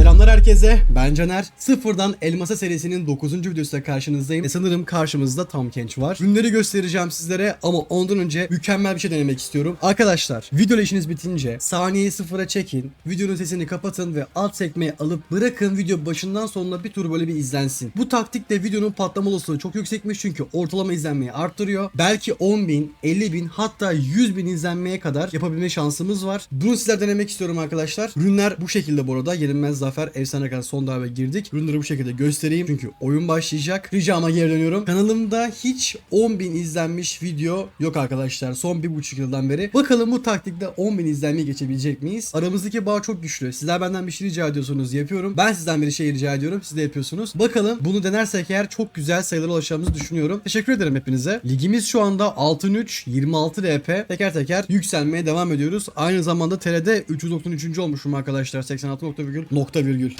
Selamlar herkese. Ben Caner. Sıfırdan Elmasa serisinin 9. videosuyla karşınızdayım. Ve sanırım karşımızda Tam Kenç var. Ürünleri göstereceğim sizlere ama ondan önce mükemmel bir şey denemek istiyorum. Arkadaşlar video işiniz bitince saniyeyi sıfıra çekin. Videonun sesini kapatın ve alt sekmeyi alıp bırakın video başından sonuna bir tur böyle bir izlensin. Bu taktikle videonun patlama olasılığı çok yüksekmiş çünkü ortalama izlenmeyi arttırıyor. Belki 10 bin, 50 bin hatta 100 bin izlenmeye kadar yapabilme şansımız var. Bunu sizler denemek istiyorum arkadaşlar. Ürünler bu şekilde bu arada. Yenilmez Zafer Efsane kadar son darbe girdik. Ürünleri bu şekilde göstereyim. Çünkü oyun başlayacak. Ricama geri dönüyorum. Kanalımda hiç 10 bin izlenmiş video yok arkadaşlar. Son 1,5 yıldan beri. Bakalım bu taktikle 10 bin izlenmeyi geçebilecek miyiz? Aramızdaki bağ çok güçlü. Sizler benden bir şey rica ediyorsunuz yapıyorum. Ben sizden bir şey rica ediyorum. Siz de yapıyorsunuz. Bakalım bunu denersek eğer çok güzel sayılara ulaşacağımızı düşünüyorum. Teşekkür ederim hepinize. Ligimiz şu anda 6-3 26 RP. Teker teker yükselmeye devam ediyoruz. Aynı zamanda TR'de 393. olmuşum arkadaşlar. 86 nokta nokta virgül.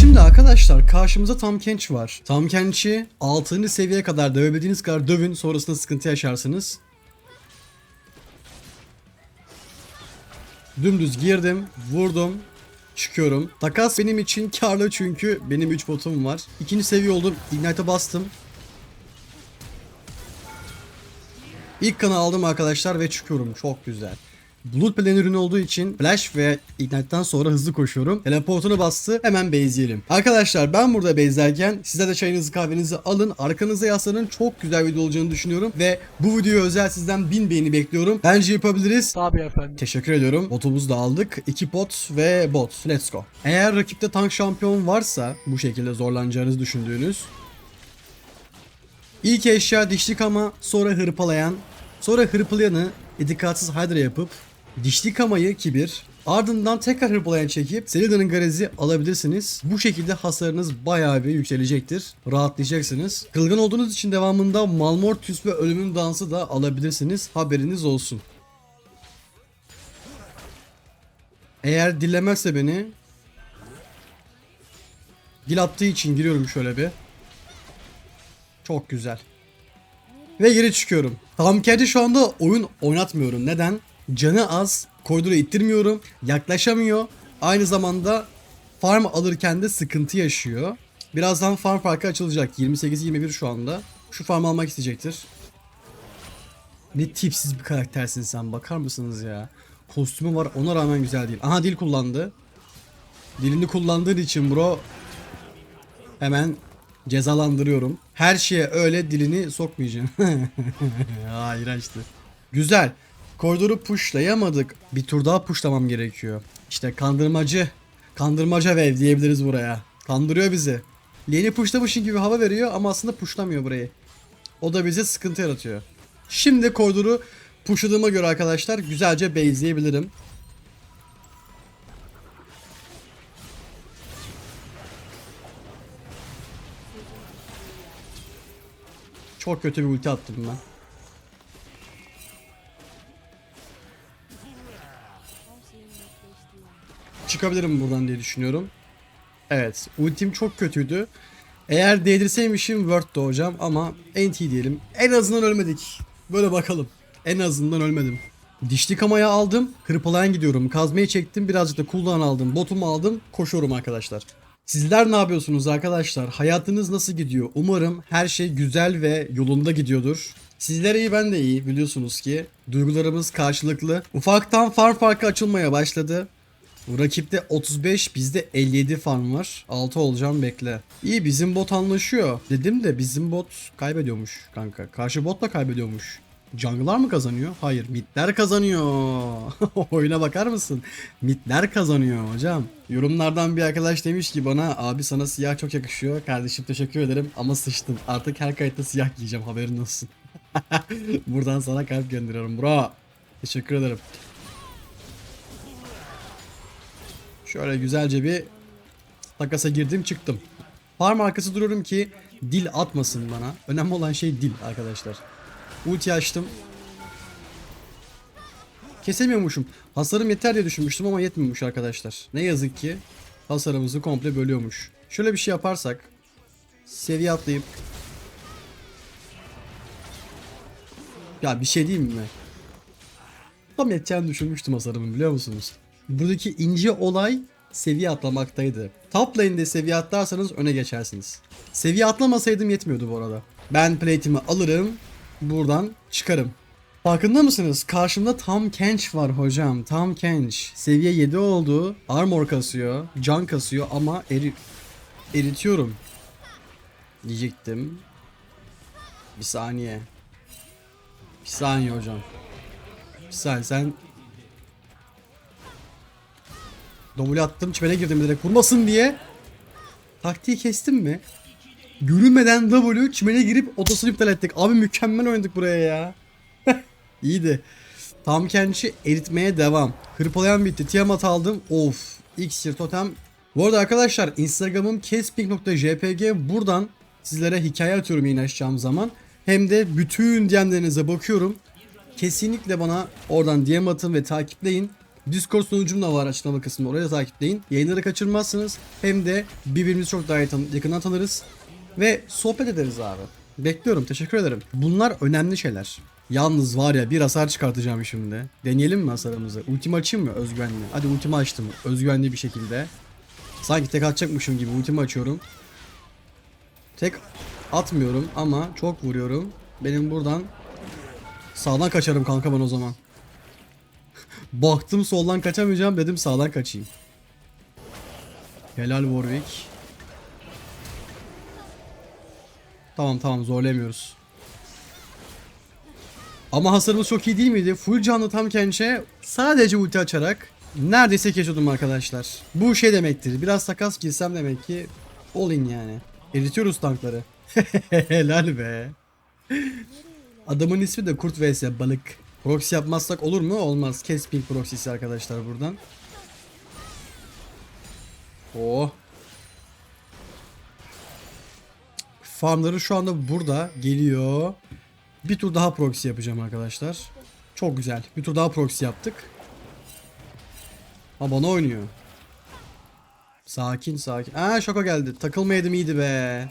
Şimdi arkadaşlar karşımıza Tam Kench var. Tam Kench'i 6. seviyeye kadar dövebildiğiniz kadar dövün sonrasında sıkıntı yaşarsınız. Dümdüz girdim, vurdum, çıkıyorum. Takas benim için karlı çünkü benim 3 botum var. İkinci seviye oldum, Ignite'a bastım. İlk kanı aldım arkadaşlar ve çıkıyorum. Çok güzel. Blood Plan ürünü olduğu için Flash ve Ignite'dan sonra hızlı koşuyorum. Teleportunu bastı. Hemen base'leyelim. Arkadaşlar ben burada base'lerken sizler de çayınızı kahvenizi alın. Arkanıza yaslanın. Çok güzel video olacağını düşünüyorum. Ve bu videoya özel sizden 1000 beğeni bekliyorum. Bence yapabiliriz. Tabii efendim. Teşekkür ediyorum. Botumuzu da aldık. 2 bot ve bot. Let's go. Eğer rakipte tank şampiyon varsa bu şekilde zorlanacağınızı düşündüğünüz İlk eşya dişlik ama sonra hırpalayan, sonra hırpalayanı itikatsız Hydra yapıp dişlik amayı kibir, ardından tekrar hırpalayan çekip Selida'nın garezi alabilirsiniz. Bu şekilde hasarınız bayağı bir yükselecektir. Rahatlayacaksınız. Kılgın olduğunuz için devamında Malmortius ve Ölümün Dansı da alabilirsiniz. Haberiniz olsun. Eğer dillemezse beni Dil attığı için giriyorum şöyle bir. Çok güzel. Ve geri çıkıyorum. Tam kedi şu anda oyun oynatmıyorum. Neden? Canı az. Koridoru ittirmiyorum. Yaklaşamıyor. Aynı zamanda farm alırken de sıkıntı yaşıyor. Birazdan farm farkı açılacak. 28-21 şu anda. Şu farm almak isteyecektir. Ne tipsiz bir karaktersin sen. Bakar mısınız ya? Kostümü var ona rağmen güzel değil. Aha dil kullandı. Dilini kullandığın için bro hemen cezalandırıyorum. Her şeye öyle dilini sokmayacağım. Aa iğrençti. Güzel. Koridoru pushlayamadık. Bir tur daha pushlamam gerekiyor. İşte kandırmacı. Kandırmaca wave diyebiliriz buraya. Kandırıyor bizi. Lane'i pushlamışın gibi hava veriyor ama aslında pushlamıyor burayı. O da bize sıkıntı yaratıyor. Şimdi koridoru pushladığıma göre arkadaşlar güzelce base'leyebilirim. Çok kötü bir ulti attım ben. Çıkabilirim buradan diye düşünüyorum. Evet, ultim çok kötüydü. Eğer değdirseymişim Word'da hocam ama NT diyelim. En azından ölmedik. Böyle bakalım. En azından ölmedim. Dişli kamaya aldım. Hırpalayan gidiyorum. Kazmayı çektim. Birazcık da cooldown aldım. Botumu aldım. Koşuyorum arkadaşlar. Sizler ne yapıyorsunuz arkadaşlar? Hayatınız nasıl gidiyor? Umarım her şey güzel ve yolunda gidiyordur. Sizler iyi ben de iyi biliyorsunuz ki. Duygularımız karşılıklı. Ufaktan farm farkı açılmaya başladı. Bu rakipte 35 bizde 57 farm var. 6 olacağım bekle. İyi bizim bot anlaşıyor. Dedim de bizim bot kaybediyormuş kanka. Karşı bot da kaybediyormuş. Jungle'lar mı kazanıyor? Hayır. Midler kazanıyor. Oyuna bakar mısın? Midler kazanıyor hocam. Yorumlardan bir arkadaş demiş ki bana abi sana siyah çok yakışıyor. Kardeşim teşekkür ederim ama sıçtın. Artık her kayıtta siyah giyeceğim haberin olsun. Buradan sana kalp gönderiyorum bro. Teşekkür ederim. Şöyle güzelce bir takasa girdim çıktım. Farm arkası duruyorum ki dil atmasın bana. Önemli olan şey dil arkadaşlar. Ulti açtım. Kesemiyormuşum. Hasarım yeter diye düşünmüştüm ama yetmiyormuş arkadaşlar. Ne yazık ki hasarımızı komple bölüyormuş. Şöyle bir şey yaparsak seviye atlayıp ya bir şey diyeyim mi? Tam yeteceğini düşünmüştüm hasarımın biliyor musunuz? Buradaki ince olay seviye atlamaktaydı. Top lane'de seviye atlarsanız öne geçersiniz. Seviye atlamasaydım yetmiyordu bu arada. Ben plate'imi alırım, buradan çıkarım. Farkında mısınız? Karşımda Tam Kench var hocam. Tam Kench. Seviye 7 oldu. Armor kasıyor. Can kasıyor ama eri eritiyorum. Diyecektim. Bir saniye. Bir saniye hocam. Bir saniye sen W attım çimene girdim direkt vurmasın diye. Taktiği kestim mi? Görünmeden W çimene girip otosunu iptal ettik. Abi mükemmel oynadık buraya ya. İyiydi. Tam kendisi eritmeye devam. Hırpalayan bitti. Tiamat aldım. Of. X'tir totem. Bu arada arkadaşlar Instagram'ım kesping.jpg buradan sizlere hikaye atıyorum yine açacağım zaman. Hem de bütün DM'lerinize bakıyorum. Kesinlikle bana oradan DM atın ve takipleyin. Discord sunucum da var açıklama kısmında oraya takipleyin. Yayınları kaçırmazsınız. Hem de birbirimizi çok daha tan- yakından tanırız. Ve sohbet ederiz abi. Bekliyorum teşekkür ederim. Bunlar önemli şeyler. Yalnız var ya bir hasar çıkartacağım şimdi. Deneyelim mi hasarımızı? Ultimi açayım mı özgüvenli? Hadi ultimi açtım özgüvenli bir şekilde. Sanki tek atacakmışım gibi ultimi açıyorum. Tek atmıyorum ama çok vuruyorum. Benim buradan sağdan kaçarım kanka ben o zaman. Baktım soldan kaçamayacağım dedim sağdan kaçayım. Helal Warwick. Tamam tamam zorlayamıyoruz. Ama hasarımız çok iyi değil miydi? Full canlı tam kençe sadece ulti açarak neredeyse geçiyordum arkadaşlar. Bu şey demektir. Biraz takas girsem demek ki all in yani. Eritiyoruz tankları. Helal be. Adamın ismi de Kurt vs balık. Proxy yapmazsak olur mu? Olmaz. Kes ping proxy'si arkadaşlar buradan. Oh. Farmları şu anda burada geliyor. Bir tur daha proxy yapacağım arkadaşlar. Çok güzel. Bir tur daha proxy yaptık. Ha bana oynuyor. Sakin sakin. Aa şoka geldi. Takılmayaydım iyiydi be.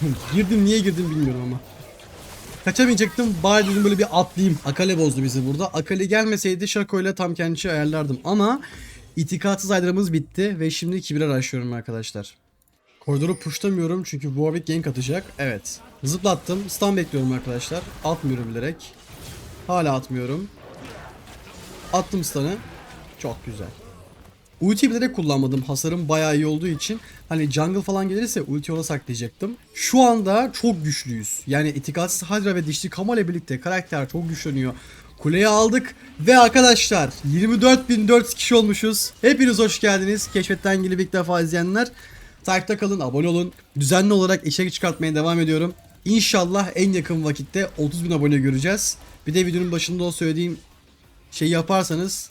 girdim niye girdim bilmiyorum ama. Kaçamayacaktım. Bari dedim böyle bir atlayayım. Akale bozdu bizi burada. Akale gelmeseydi Şako ile tam kendisi ayarlardım. Ama itikatsız aylarımız bitti. Ve şimdi kibire açıyorum arkadaşlar. Koridoru pushlamıyorum çünkü Warwick gank atacak. Evet. Zıplattım. Stun bekliyorum arkadaşlar. Atmıyorum bilerek. Hala atmıyorum. Attım stun'ı. Çok güzel. Ulti bilerek kullanmadım. Hasarım bayağı iyi olduğu için. Hani jungle falan gelirse ulti ona saklayacaktım. Şu anda çok güçlüyüz. Yani itikatsız Hydra ve dişli Kama ile birlikte karakter çok güçleniyor. Kuleyi aldık ve arkadaşlar 24.004 kişi olmuşuz. Hepiniz hoş geldiniz. Keşfetten gelip ilk defa izleyenler. Takipte kalın, abone olun. Düzenli olarak içerik çıkartmaya devam ediyorum. İnşallah en yakın vakitte 30.000 abone göreceğiz. Bir de videonun başında o söylediğim şeyi yaparsanız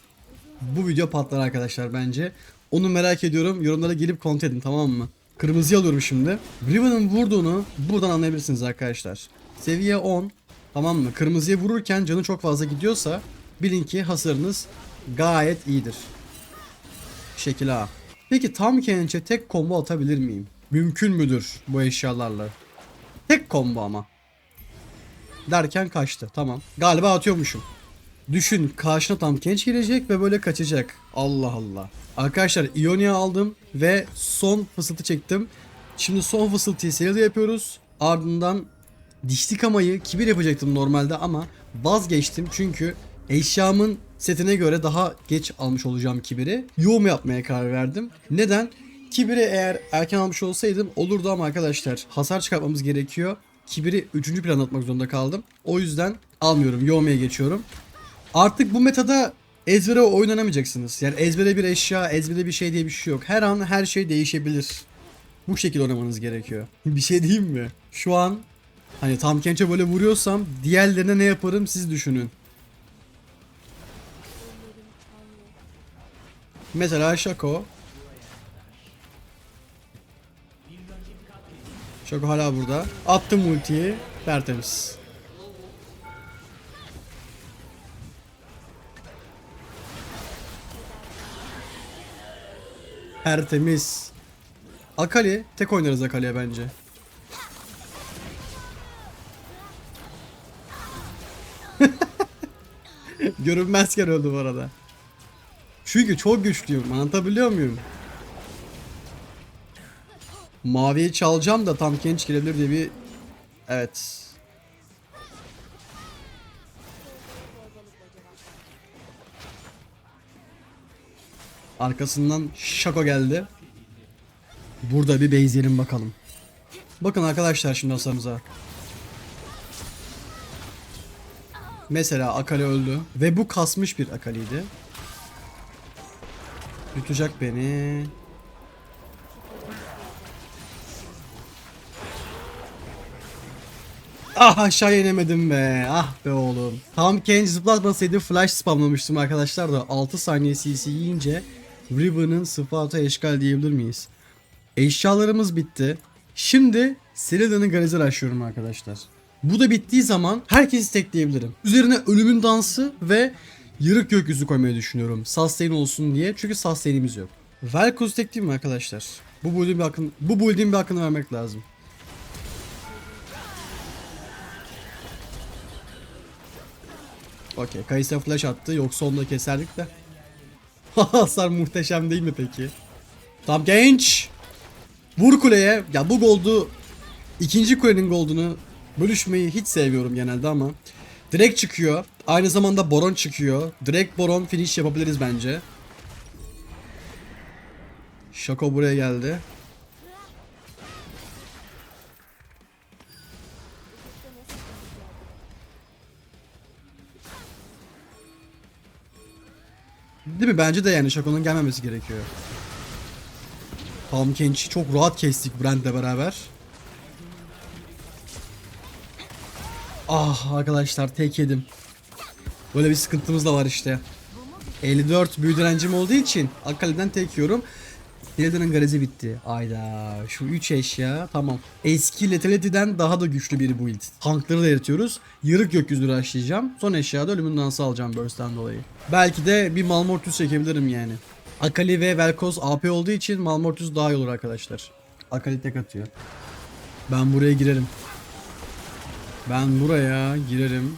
bu video patlar arkadaşlar bence. Onu merak ediyorum. Yorumlara gelip kontrol edin tamam mı? Kırmızıyı alıyorum şimdi. Riven'ın vurduğunu buradan anlayabilirsiniz arkadaşlar. Seviye 10. Tamam mı? Kırmızıya vururken canı çok fazla gidiyorsa bilin ki hasarınız gayet iyidir. Şekil A. Peki tam kençe tek combo atabilir miyim? Mümkün müdür bu eşyalarla? Tek combo ama. Derken kaçtı. Tamam. Galiba atıyormuşum. Düşün karşına tam genç girecek ve böyle kaçacak. Allah Allah. Arkadaşlar Ionia aldım ve son fısıltı çektim. Şimdi son fısıltıyı serial yapıyoruz. Ardından dişli kamayı kibir yapacaktım normalde ama vazgeçtim çünkü eşyamın setine göre daha geç almış olacağım kibiri. Yoğum yapmaya karar verdim. Neden? Kibiri eğer erken almış olsaydım olurdu ama arkadaşlar hasar çıkartmamız gerekiyor. Kibiri 3. plan atmak zorunda kaldım. O yüzden almıyorum. Yoğumaya geçiyorum. Artık bu metada ezbere oynanamayacaksınız. Yani ezbere bir eşya, ezbere bir şey diye bir şey yok. Her an her şey değişebilir. Bu şekilde oynamanız gerekiyor. bir şey diyeyim mi? Şu an hani tam kençe böyle vuruyorsam diğerlerine ne yaparım siz düşünün. Mesela Shaco. Shaco hala burada. Attım ultiyi. Tertemiz. Tertemiz. Akali tek oynarız Akali'ye bence. Görünmezken öldü bu arada. Çünkü çok güçlüyüm. Anlatabiliyor muyum? Maviyi çalacağım da tam genç girebilir diye bir... Evet. Arkasından Şako geldi. Burada bir base'leyelim bakalım. Bakın arkadaşlar şimdi hasarımıza. Mesela Akali öldü. Ve bu kasmış bir Akali'ydi. Yutacak beni. Ah aşağı inemedim be. Ah be oğlum. Tam Kenji zıplatmasaydı flash spamlamıştım arkadaşlar da 6 saniye CC yiyince Ribbon'ın sıfatı eşkal diyebilir miyiz? Eşyalarımız bitti. Şimdi Serida'nın garazer açıyorum arkadaşlar. Bu da bittiği zaman herkesi tekleyebilirim. Üzerine ölümün dansı ve yırık gökyüzü koymayı düşünüyorum. Sustain olsun diye. Çünkü sustain'imiz yok. Velkoz'u tekleyeyim mi arkadaşlar? Bu build'in bir hakkını, bu build'in bir hakkını vermek lazım. Okey. Kayısa flash attı. Yoksa onu da keserdik de. Hasar muhteşem değil mi peki? Tam genç. Vur kuleye. Ya bu goldu ikinci kulenin goldunu bölüşmeyi hiç seviyorum genelde ama direkt çıkıyor. Aynı zamanda Boron çıkıyor. Direkt Boron finish yapabiliriz bence. Şako buraya geldi. Değil mi? Bence de yani Şako'nun gelmemesi gerekiyor. Tom Kench'i çok rahat kestik Brand'le beraber. Ah arkadaşlar tek yedim. Böyle bir sıkıntımız da var işte. 54 büyü direncim olduğu için Akali'den tek yiyorum. Hilden'in garezi bitti. Ayda şu 3 eşya tamam. Eski Letality'den daha da güçlü bir build. Tankları da eritiyoruz. Yarık gökyüzü açlayacağım. Son eşyada ölümün dansı alacağım Burst'ten dolayı. Belki de bir Malmortus çekebilirim yani. Akali ve Velkoz AP olduğu için Malmortus daha iyi olur arkadaşlar. Akali tek atıyor. Ben buraya girerim. Ben buraya girerim.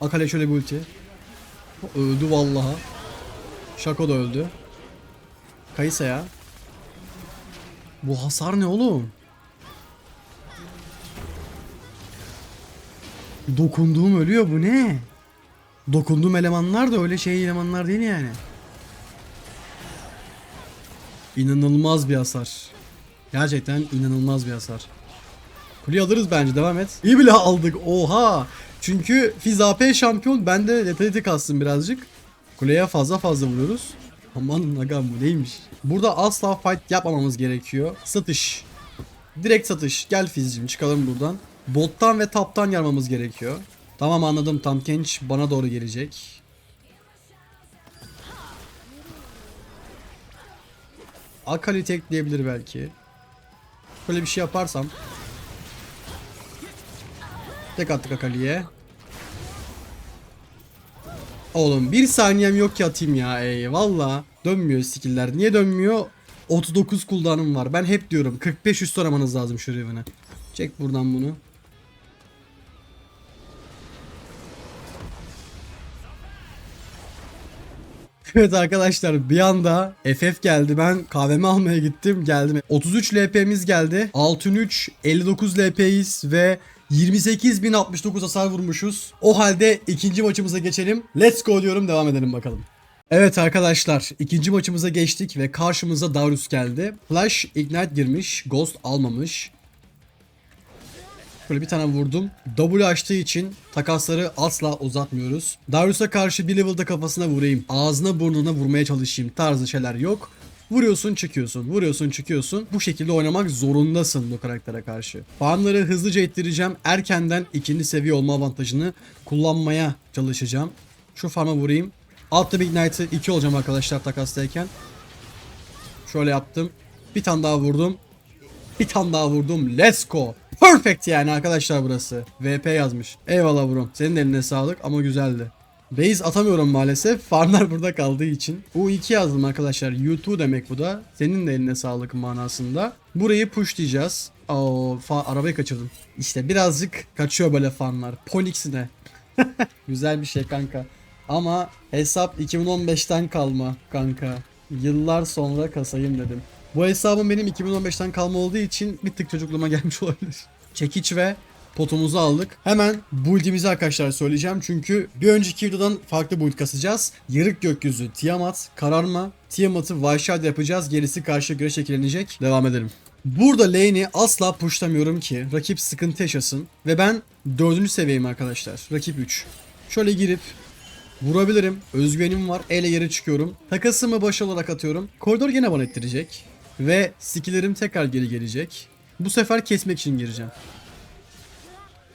Akali şöyle bir ulti. Öldü vallaha. Şako da öldü. Kayısa ya. Bu hasar ne oğlum? Dokunduğum ölüyor bu ne? Dokunduğum elemanlar da öyle şey elemanlar değil yani. İnanılmaz bir hasar. Gerçekten inanılmaz bir hasar. Kuleyi alırız bence devam et. İyi bile aldık oha. Çünkü Fizz AP şampiyon ben de Letality kastım birazcık. Kuleye fazla fazla vuruyoruz. Aman agam bu neymiş. Burada asla fight yapmamamız gerekiyor. Satış. Direkt satış. Gel Fizz'cim çıkalım buradan. Bottan ve taptan yarmamız gerekiyor. Tamam anladım tam genç bana doğru gelecek. Akali tekleyebilir belki. Böyle bir şey yaparsam. Tek attık Akali'ye. Oğlum bir saniyem yok ki atayım ya ey valla. Dönmüyor skill'ler. Niye dönmüyor? 39 cooldown'um var. Ben hep diyorum 45 üstü aramanız lazım şu Riven'e. Çek buradan bunu. Evet arkadaşlar bir anda FF geldi. Ben kahvemi almaya gittim. Geldim. 33 LP'miz geldi. Altın 3 59 LP'yiz ve 28.069 hasar vurmuşuz. O halde ikinci maçımıza geçelim. Let's go diyorum devam edelim bakalım. Evet arkadaşlar ikinci maçımıza geçtik ve karşımıza Darius geldi. Flash Ignite girmiş. Ghost almamış. Böyle bir tane vurdum. W açtığı için takasları asla uzatmıyoruz. Darius'a karşı bir level'da kafasına vurayım. Ağzına burnuna vurmaya çalışayım tarzı şeyler yok. Vuruyorsun çıkıyorsun, vuruyorsun çıkıyorsun. Bu şekilde oynamak zorundasın bu karaktere karşı. Farmları hızlıca ettireceğim. Erkenden ikinci seviye olma avantajını kullanmaya çalışacağım. Şu farma vurayım. Altta Ignite'ı 2 olacağım arkadaşlar takastayken. Şöyle yaptım. Bir tane daha vurdum. Bir tane daha vurdum. Let's go. Perfect yani arkadaşlar burası. VP yazmış. Eyvallah bro. Senin eline sağlık ama güzeldi. Base atamıyorum maalesef. Farmlar burada kaldığı için. U2 yazdım arkadaşlar. U2 demek bu da. Senin de eline sağlık manasında. Burayı pushlayacağız. Oo, arabayı kaçırdım. İşte birazcık kaçıyor böyle fanlar. Ponix'ine. Güzel bir şey kanka. Ama hesap 2015'ten kalma kanka. Yıllar sonra kasayım dedim. Bu hesabım benim 2015'ten kalma olduğu için bir tık çocukluğuma gelmiş olabilir. Çekiç ve potumuzu aldık. Hemen build'imizi arkadaşlar söyleyeceğim çünkü bir önceki videodan farklı build kasacağız. Yarık gökyüzü, Tiamat, kararma, Tiamat'ı Vayshard yapacağız. Gerisi karşı göre şekillenecek. Devam edelim. Burada lane'i asla pushlamıyorum ki rakip sıkıntı yaşasın. Ve ben 4. seviyeyim arkadaşlar. Rakip 3. Şöyle girip vurabilirim. Özgüvenim var. Ele yere çıkıyorum. Takasımı baş olarak atıyorum. Koridor gene bana ettirecek. Ve skillerim tekrar geri gelecek. Bu sefer kesmek için gireceğim.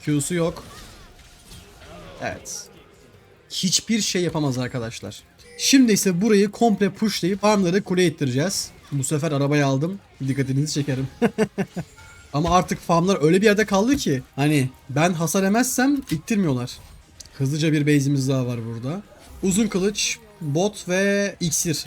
Q'su yok. Evet. Hiçbir şey yapamaz arkadaşlar. Şimdi ise burayı komple pushlayıp farmları kule ittireceğiz. Bu sefer arabayı aldım. Dikkatinizi çekerim. Ama artık farmlar öyle bir yerde kaldı ki hani ben hasar yemezsem ittirmiyorlar. Hızlıca bir base'imiz daha var burada. Uzun kılıç, bot ve iksir.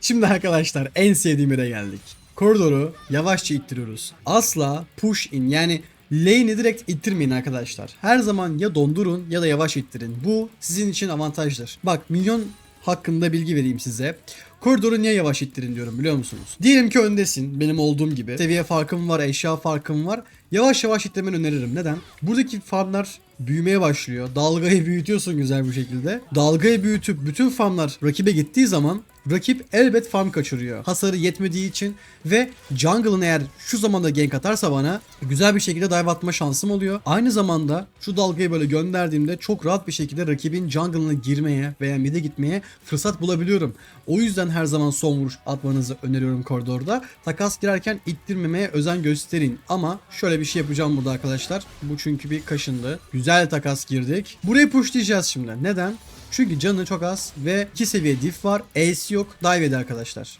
Şimdi arkadaşlar en sevdiğim yere geldik. Koridoru yavaşça ittiriyoruz. Asla push in yani lane'i direkt ittirmeyin arkadaşlar. Her zaman ya dondurun ya da yavaş ittirin. Bu sizin için avantajdır. Bak milyon hakkında bilgi vereyim size. Koridoru niye yavaş ittirin diyorum biliyor musunuz? Diyelim ki öndesin benim olduğum gibi. Seviye farkım var, eşya farkım var. Yavaş yavaş ittirmeni öneririm. Neden? Buradaki farmlar büyümeye başlıyor. Dalgayı büyütüyorsun güzel bir şekilde. Dalgayı büyütüp bütün farmlar rakibe gittiği zaman rakip elbet farm kaçırıyor. Hasarı yetmediği için ve jungle'ın eğer şu zamanda gank atarsa bana güzel bir şekilde dive atma şansım oluyor. Aynı zamanda şu dalgayı böyle gönderdiğimde çok rahat bir şekilde rakibin jungle'ına girmeye veya mid'e gitmeye fırsat bulabiliyorum. O yüzden her zaman son vuruş atmanızı öneriyorum koridorda. Takas girerken ittirmemeye özen gösterin. Ama şöyle bir şey yapacağım burada arkadaşlar. Bu çünkü bir kaşındı. Güzel takas girdik. Burayı pushlayacağız şimdi. Neden? Çünkü canı çok az ve 2 seviye diff var. Ace yok. Dive edi arkadaşlar.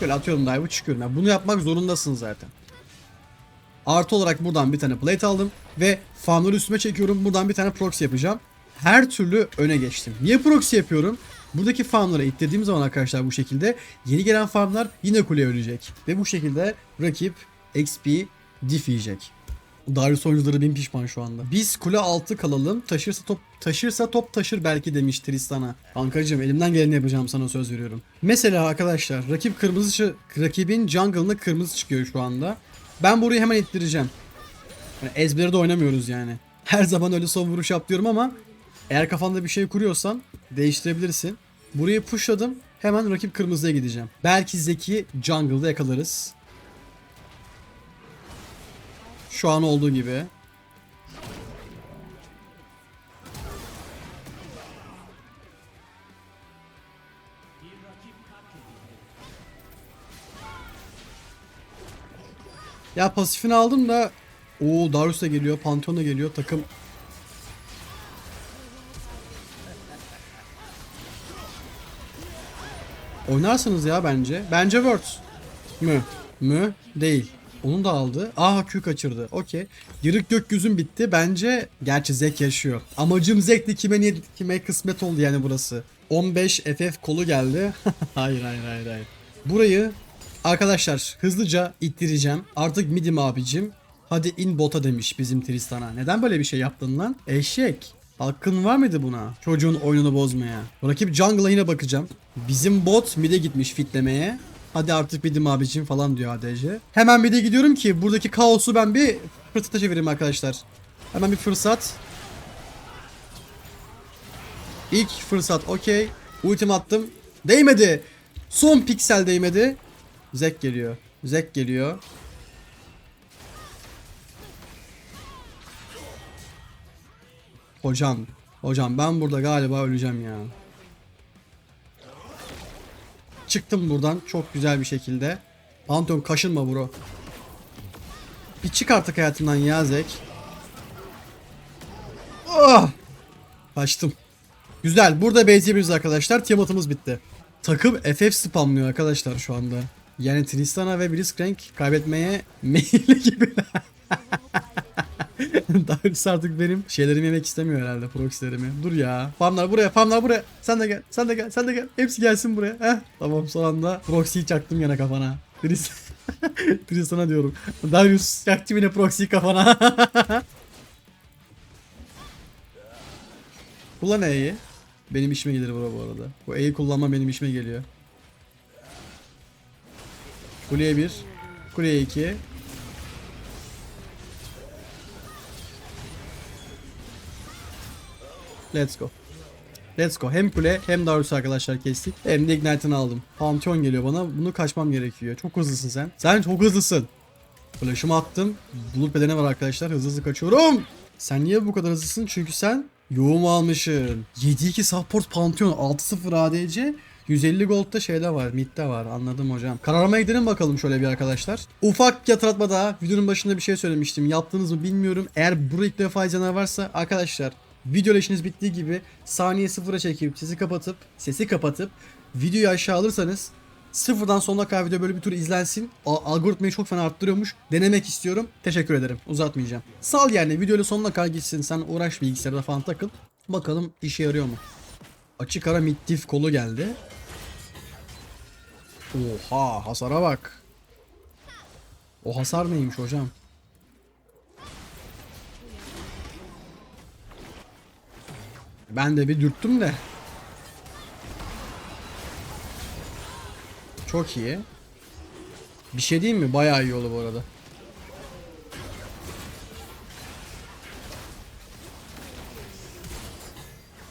Şöyle atıyorum dive'ı çıkıyorum. Yani bunu yapmak zorundasın zaten. Artı olarak buradan bir tane plate aldım ve farmları üstüme çekiyorum. Buradan bir tane proxy yapacağım. Her türlü öne geçtim. Niye proxy yapıyorum? Buradaki farmları ittirdiğim zaman arkadaşlar bu şekilde yeni gelen farmlar yine kuleye ölecek. Ve bu şekilde rakip XP diff yiyecek. Darius oyuncuları bin pişman şu anda. Biz kule altı kalalım. Taşırsa top taşırsa top taşır belki demiş Tristan'a. Kankacığım elimden geleni yapacağım sana söz veriyorum. Mesela arkadaşlar rakip kırmızı rakibin jungle'ına kırmızı çıkıyor şu anda. Ben burayı hemen ittireceğim. Yani ezbere de oynamıyoruz yani. Her zaman öyle son vuruş yap ama eğer kafanda bir şey kuruyorsan değiştirebilirsin. Burayı pushladım. Hemen rakip kırmızıya gideceğim. Belki Zeki jungle'da yakalarız. Şu an olduğu gibi. Ya pasifini aldım da Oo Darius da geliyor, Pantheon da geliyor. Takım Oynarsınız ya bence. Bence Words. Mü? Mü? Değil. Onu da aldı. Aha Q kaçırdı. Okey. Yırık gökyüzün bitti. Bence gerçi Zek yaşıyor. Amacım Zek'ti kime niye kime kısmet oldu yani burası. 15 FF kolu geldi. hayır hayır hayır hayır. Burayı arkadaşlar hızlıca ittireceğim. Artık midim abicim. Hadi in bota demiş bizim Tristan'a. Neden böyle bir şey yaptın lan? Eşek. Hakkın var mıydı buna? Çocuğun oyununu bozmaya. Rakip jungle'a yine bakacağım. Bizim bot mid'e gitmiş fitlemeye. Hadi artık midim abicim falan diyor ADC. Hemen mid'e gidiyorum ki buradaki kaosu ben bir fırsata çevireyim arkadaşlar. Hemen bir fırsat. İlk fırsat okey. Ultim attım. Değmedi. Son piksel değmedi. Zek geliyor. Zek geliyor. Hocam. Hocam ben burada galiba öleceğim ya. Çıktım buradan çok güzel bir şekilde. Pantheon kaşınma bro. Bir çık artık hayatımdan ya Zek. Ah! Kaçtım. Güzel. Burada base'imiz arkadaşlar. Tiamat'ımız bitti. Takım FF spamlıyor arkadaşlar şu anda. Yani Tristana ve Blitzcrank kaybetmeye meyilli gibi. Darius artık benim şeylerimi yemek istemiyor herhalde proxy'lerimi. Dur ya. Farmlar buraya, farmlar buraya. Sen de gel, sen de gel, sen de gel. Hepsi gelsin buraya. Heh. Tamam son anda proxy'yi çaktım yine kafana. Tris Tristan'a diyorum. Darius yaktı yine proxy'yi kafana. Kullan E'yi. Benim işime gelir bura bu arada. Bu E'yi kullanma benim işime geliyor. Kuleye 1. Kuleye 2. Let's go. Let's go. Hem kule hem Darius arkadaşlar kestik. Hem de Ignite'ını aldım. Pantheon geliyor bana. Bunu kaçmam gerekiyor. Çok hızlısın sen. Sen çok hızlısın. Flash'ımı attım. Bulut bedeni var arkadaşlar. Hızlı hızlı kaçıyorum. Sen niye bu kadar hızlısın? Çünkü sen yoğum almışsın. 7-2 support Pantheon 6-0 ADC. 150 gold'da şeyde var, midde var. Anladım hocam. Kararmaya gidelim bakalım şöyle bir arkadaşlar. Ufak yatırtma daha. Videonun başında bir şey söylemiştim. Yaptınız mı bilmiyorum. Eğer buraya ilk defa izleyenler varsa arkadaşlar video işiniz bittiği gibi saniye sıfıra çekip sesi kapatıp sesi kapatıp videoyu aşağı alırsanız sıfırdan sonuna kadar video böyle bir tur izlensin. A- algoritmayı çok fena arttırıyormuş. Denemek istiyorum. Teşekkür ederim. Uzatmayacağım. Sal yani videoyla sonuna kadar gitsin. Sen uğraş bilgisayarda falan takıl. Bakalım işe yarıyor mu? Açık ara mid diff kolu geldi. Oha hasara bak. O hasar neymiş hocam? Ben de bir dürttüm de. Çok iyi. Bir şey diyeyim mi? Bayağı iyi oldu bu arada.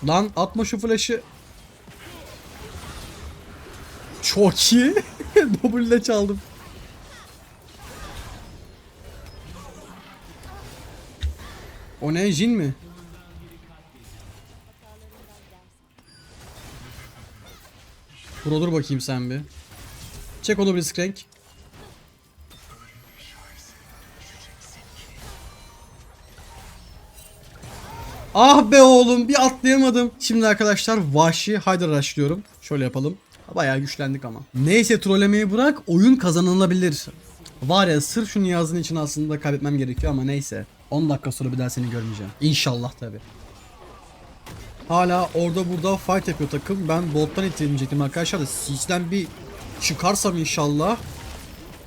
Lan atma şu flash'ı. Çok iyi. W'le çaldım. O ne? Jin mi? Bro dur bakayım sen bir. Çek onu bir skrank. Ah be oğlum bir atlayamadım. Şimdi arkadaşlar vahşi Haydar açlıyorum. Şöyle yapalım. Bayağı güçlendik ama. Neyse trollemeyi bırak oyun kazanılabilir. Var ya sırf şu Niyaz'ın için aslında kaybetmem gerekiyor ama neyse. 10 dakika sonra bir daha seni görmeyeceğim. İnşallah tabi. Hala orada burada fight yapıyor takım. Ben bottan itirilmeyecektim arkadaşlar da bir çıkarsam inşallah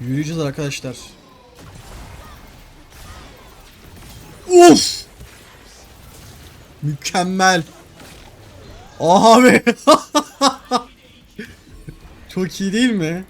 yürüyeceğiz arkadaşlar. Uf! Mükemmel. Abi. Çok iyi değil mi?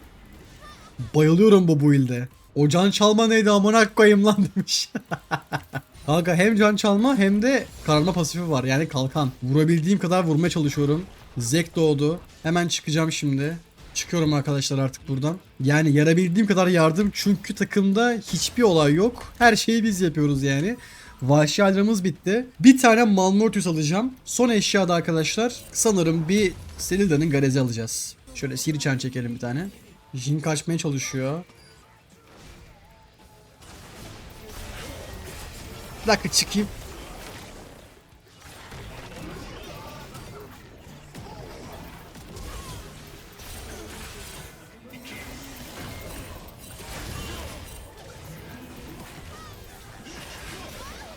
Bayılıyorum bu build'e. O can çalma neydi amına koyayım lan demiş. Kanka hem can çalma hem de kararma pasifi var yani kalkan. Vurabildiğim kadar vurmaya çalışıyorum. Zek doğdu. Hemen çıkacağım şimdi. Çıkıyorum arkadaşlar artık buradan. Yani yarabildiğim kadar yardım çünkü takımda hiçbir olay yok. Her şeyi biz yapıyoruz yani. Vahşi halramız bitti. Bir tane Malmortius alacağım. Son eşyada arkadaşlar sanırım bir Selilda'nın garezi alacağız. Şöyle Siriçen çekelim bir tane. Jin kaçmaya çalışıyor. Bir dakika çıkayım.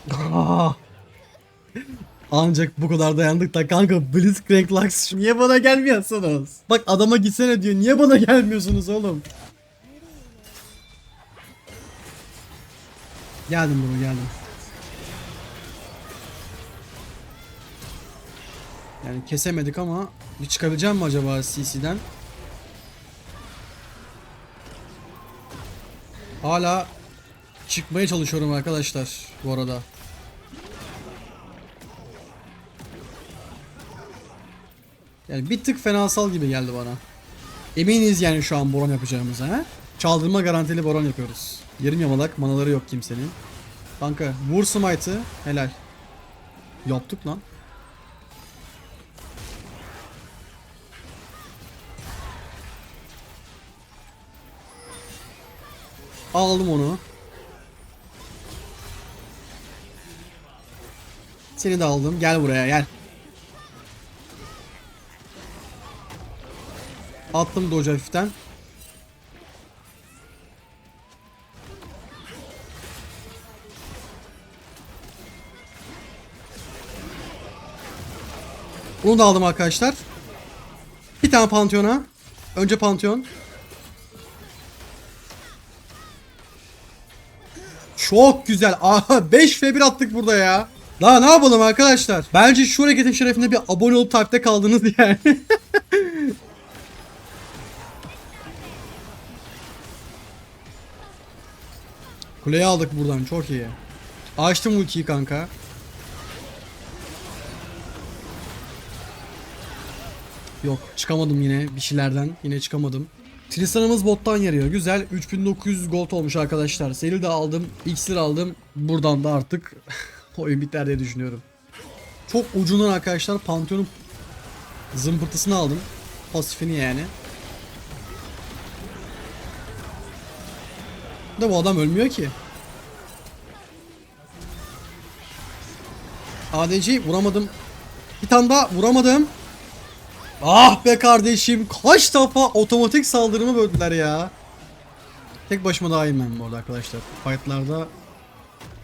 Ancak bu kadar dayandık da kanka Blitzcrank Lux niye bana gelmiyorsunuz? Bak adama gitsene diyor niye bana gelmiyorsunuz oğlum? Geldim bro geldim. Yani kesemedik ama bir çıkabileceğim mi acaba CC'den? Hala çıkmaya çalışıyorum arkadaşlar bu arada. Yani bir tık fenasal gibi geldi bana. Eminiz yani şu an boron yapacağımıza ha? Çaldırma garantili boron yapıyoruz. Yarım yamalak manaları yok kimsenin. Kanka vur smite'ı helal. Yaptık lan. Aldım onu. Seni de aldım. Gel buraya gel. Attım doge hafiften. Bunu da aldım arkadaşlar. Bir tane Pantheon'a. Önce Pantheon. Çok güzel. Aha 5 ve 1 attık burada ya. Daha ne yapalım arkadaşlar? Bence şu hareketin şerefine bir abone olup takipte kaldınız yani. Kuleyi aldık buradan çok iyi. Açtım ultiyi kanka. Yok çıkamadım yine bir şeylerden. Yine çıkamadım. Tristan'ımız bottan yarıyor. Güzel. 3900 gold olmuş arkadaşlar. Seri de aldım. X'lir aldım. Buradan da artık oyun biter diye düşünüyorum. Çok ucundan arkadaşlar Pantheon'un zımpırtısını aldım. Pasifini yani. De bu adam ölmüyor ki. ADC vuramadım. Bir tane daha vuramadım. Ah be kardeşim. Kaç defa otomatik saldırımı böldüler ya. Tek başıma daha iyiyim ben bu arada arkadaşlar. Fightlarda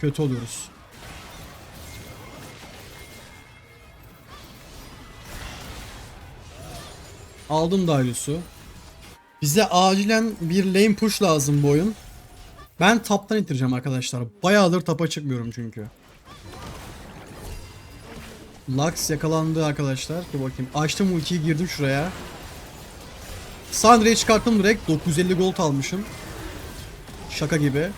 kötü oluyoruz. Aldım Darius'u. Bize acilen bir lane push lazım bu oyun. Ben taptan itireceğim arkadaşlar. Bayağıdır tapa çıkmıyorum çünkü. Lux yakalandı arkadaşlar. Dur bakayım. Açtım ultiyi girdim şuraya. Sandra'yı çıkarttım direkt. 950 gold almışım. Şaka gibi.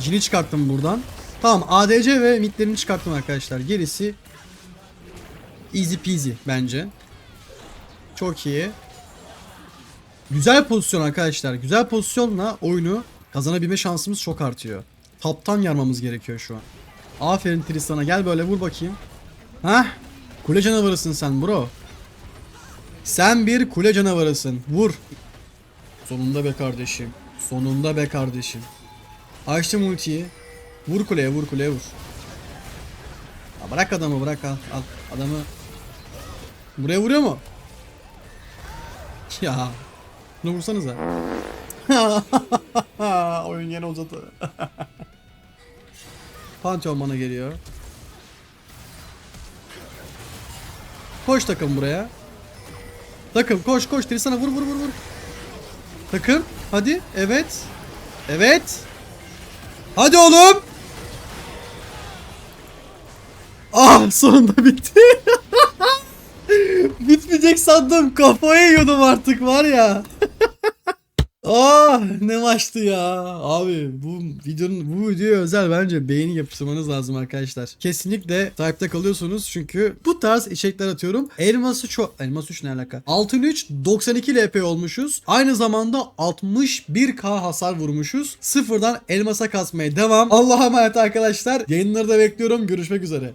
Jin'i çıkarttım buradan. Tamam ADC ve midlerini çıkarttım arkadaşlar. Gerisi easy peasy bence. Çok iyi. Güzel pozisyon arkadaşlar. Güzel pozisyonla oyunu kazanabilme şansımız çok artıyor. Taptan yarmamız gerekiyor şu an. Aferin Tristan'a gel böyle vur bakayım. Hah. Kule canavarısın sen bro. Sen bir kule canavarısın. Vur. Sonunda be kardeşim. Sonunda be kardeşim. Açtım ultiyi. Vur kuleye vur kuleye vur. Ya bırak adamı bırak al. al. Adamı. Buraya vuruyor mu? Ya. Bunu vursanıza. Oyun yine uzadı. Pantheon bana geliyor. Koş takım buraya. Takım koş koş Tristan'a vur vur vur vur. Takım hadi evet. Evet. Hadi oğlum. Ah sonunda bitti. Bitmeyecek sandım. Kafayı yiyordum artık var ya. Ah ne maçtı ya. Abi bu videonun bu videoya özel bence beğeni yapıştırmanız lazım arkadaşlar. Kesinlikle takipte kalıyorsunuz çünkü bu tarz içerikler atıyorum. Elması çok elmas 3 ne alaka? Altın 3 92 LP olmuşuz. Aynı zamanda 61k hasar vurmuşuz. Sıfırdan elmasa kasmaya devam. Allah'a emanet arkadaşlar. Yayınları da bekliyorum. Görüşmek üzere.